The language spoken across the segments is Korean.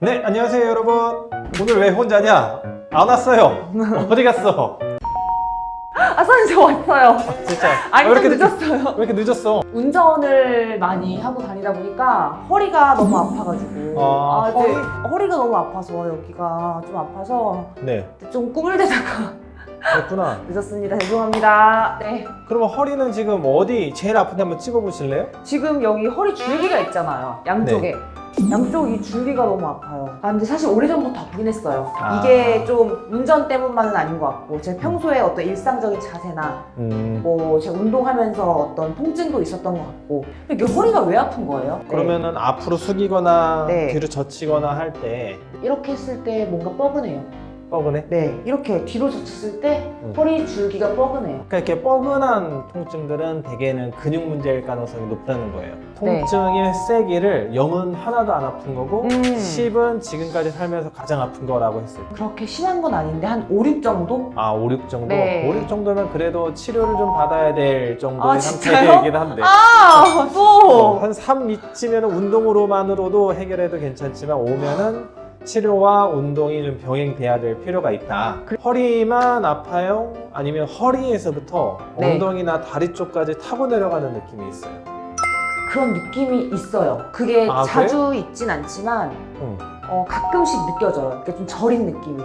네, 안녕하세요, 여러분. 오늘 왜 혼자냐? 안 왔어요. 어디 갔어? 아, 선생님 저 왔어요. 진짜. 아니, 왜 좀 이렇게 늦- 늦었어요. 왜 이렇게 늦었어? 운전을 많이 하고 다니다 보니까 허리가 너무 아파가지고. 아, 이제 허리가 너무 아파서 여기가 좀 아파서 네, 좀 꿈을 대다가 그렇구나. 늦었습니다. 죄송합니다. 네. 그러면 허리는 지금 어디 제일 아픈데 한번 찍어보실래요? 지금 여기 허리 줄기가 있잖아요. 양쪽에. 양쪽 이 줄기가 너무 아파요. 아, 근데 사실 오래전부터 아프긴 했어요. 아. 이게 좀 운전 때문만은 아닌 것 같고, 제 평소에 어떤 일상적인 자세나, 음. 뭐, 제가 운동하면서 어떤 통증도 있었던 것 같고, 이게 허리가 왜 아픈 거예요? 네. 그러면은 앞으로 숙이거나 네. 뒤로 젖히거나 할 때 이렇게 했을 때 뭔가 뻐근해요. 뻐근해? 네. 이렇게 뒤로 젖혔을 때 음. 허리 줄기가 뻐근해요. 그러니까 이렇게 뻐근한 통증들은 대개는 근육 문제일 가능성이 높다는 거예요. 네. 통증의 세기를 0은 하나도 안 아픈 거고 음. 10은 지금까지 살면서 가장 아픈 거라고 했어요. 그렇게 심한 건 아닌데, 한 5, 6 정도? 아, 5, 6 정도? 네. 5, 6 정도면 그래도 치료를 좀 받아야 될 정도의 아, 진짜요? 상태이긴 한데. 아, 어, 또! 한3 미치면 운동으로만으로도 해결해도 괜찮지만 5면은 치료와 운동이 좀 병행돼야 될 필요가 있다. 허리만 아파요? 아니면 허리에서부터 네. 엉덩이나 다리 쪽까지 타고 내려가는 느낌이 있어요. 그런 느낌이 있어요. 그게 아, 자주 있진 않지만 응. 어, 가끔씩 느껴져요. 이렇게 좀 저린 느낌이.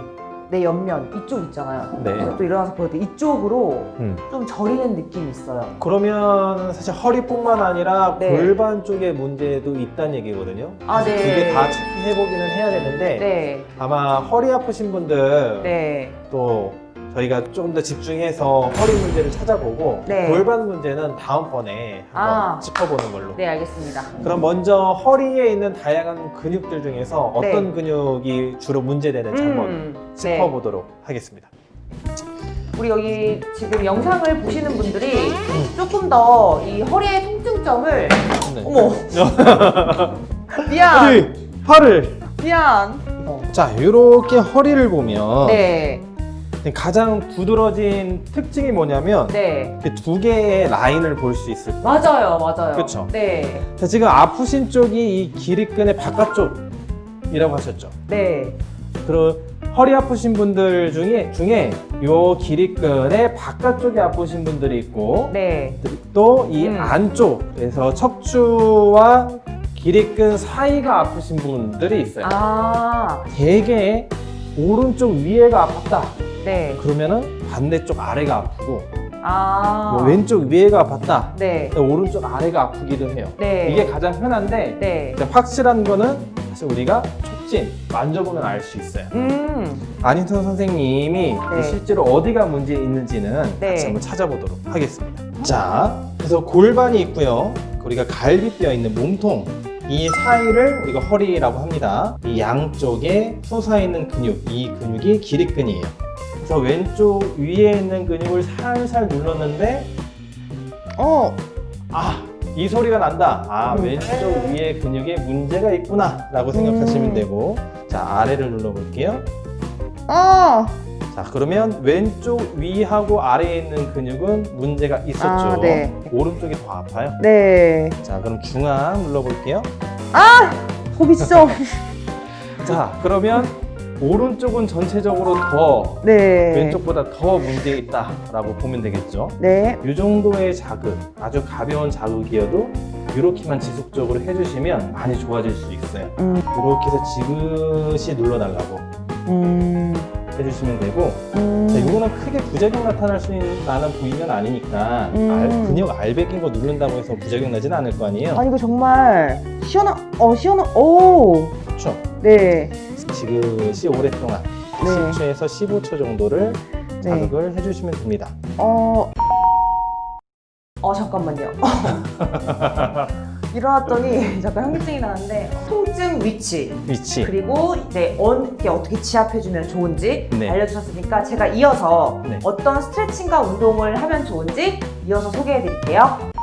내 옆면 이쪽 있잖아요. 네. 그래서 또 일어나서 보여도 이쪽으로 음. 좀 저리는 느낌이 있어요. 그러면 사실 허리뿐만 아니라 네. 골반 쪽에 문제도 있다는 얘기거든요. 아, 네. 두 개 다 체크해보기는 해야 되는데 네, 아마 허리 아프신 분들 네, 또 저희가 좀더 집중해서 허리 문제를 찾아보고 네. 골반 문제는 다음번에 한번 아. 짚어보는 걸로. 네, 알겠습니다. 그럼 먼저 허리에 있는 다양한 근육들 중에서 어떤 네. 근육이 주로 문제되는지 한번 음, 네. 짚어보도록 하겠습니다. 우리 여기 지금 영상을 보시는 분들이 조금 더 이 허리의 통증점을 네. 어머 미안 허리, 팔을. 미안 자, 이렇게 허리를 보면 네, 가장 두드러진 특징이 뭐냐면 네 이렇게 두 개의 라인을 볼 수 있을 거예요. 맞아요, 맞아요. 그쵸. 네, 자, 지금 아프신 쪽이 이 기립근의 바깥쪽이라고 하셨죠. 네, 그리고 허리 아프신 분들 중에 중에 요 기립근의 바깥쪽이 아프신 분들이 있고 네, 또 이 음. 안쪽에서 척추와 기립근 사이가 아프신 분들이 있어요. 아, 대개 오른쪽 위에가 아팠다. 네, 그러면은 반대쪽 아래가 아프고 아, 뭐 왼쪽 위에가 아팠다. 네, 오른쪽 아래가 아프기도 해요. 네, 이게 가장 흔한데 네, 확실한 거는 사실 우리가 촉진 만져보면 알 수 있어요. 음, 안인턴 선생님이 네. 실제로 어디가 문제 있는지는 네. 같이 한번 찾아보도록 하겠습니다. 자, 그래서 골반이 있고요. 우리가 갈비뼈 있는 몸통 이 사이를 우리가 허리라고 합니다. 이 양쪽에 솟아 있는 근육, 이 근육이 기립근이에요. 그래서 왼쪽 위에 있는 근육을 살살 눌렀는데, 어, 아, 이 소리가 난다. 아, 음. 왼쪽 위에 근육에 문제가 있구나 라고 생각하시면 음. 되고, 자 아래를 눌러볼게요. 아, 자 그러면 왼쪽 위하고 아래에 있는 근육은 문제가 있었죠. 아, 네. 오른쪽이 더 아파요. 네, 자 그럼 중앙 눌러볼게요. 고비점, 자 그러면 오른쪽은 전체적으로 더 네, 왼쪽보다 더 문제 있다라고 보면 되겠죠. 네, 이 정도의 자극, 아주 가벼운 자극이어도 이렇게만 지속적으로 해주시면 많이 좋아질 수 있어요. 음, 이렇게 해서 지그시 눌러달라고 음, 해주시면 되고 음, 자, 이거는 크게 부작용 나타날 수 있는 나는 부위는 아니니까 음. 알, 근육 알배긴 거 누른다고 해서 부작용 나진 않을 거 아니에요. 아니 이거 정말 시원한, 어 시원한, 오, 그렇죠. 네, 지그시 오랫동안 네. 10초에서 15초 정도를 네. 자극을 해주시면 됩니다. 어, 어 잠깐만요. 일어났더니 잠깐 현기증이 나는데 통증 위치 위치. 그리고 이제 어떻게 어떻게 지압해주면 좋은지 네. 알려주셨으니까 제가 이어서 네. 어떤 스트레칭과 운동을 하면 좋은지 이어서 소개해드릴게요.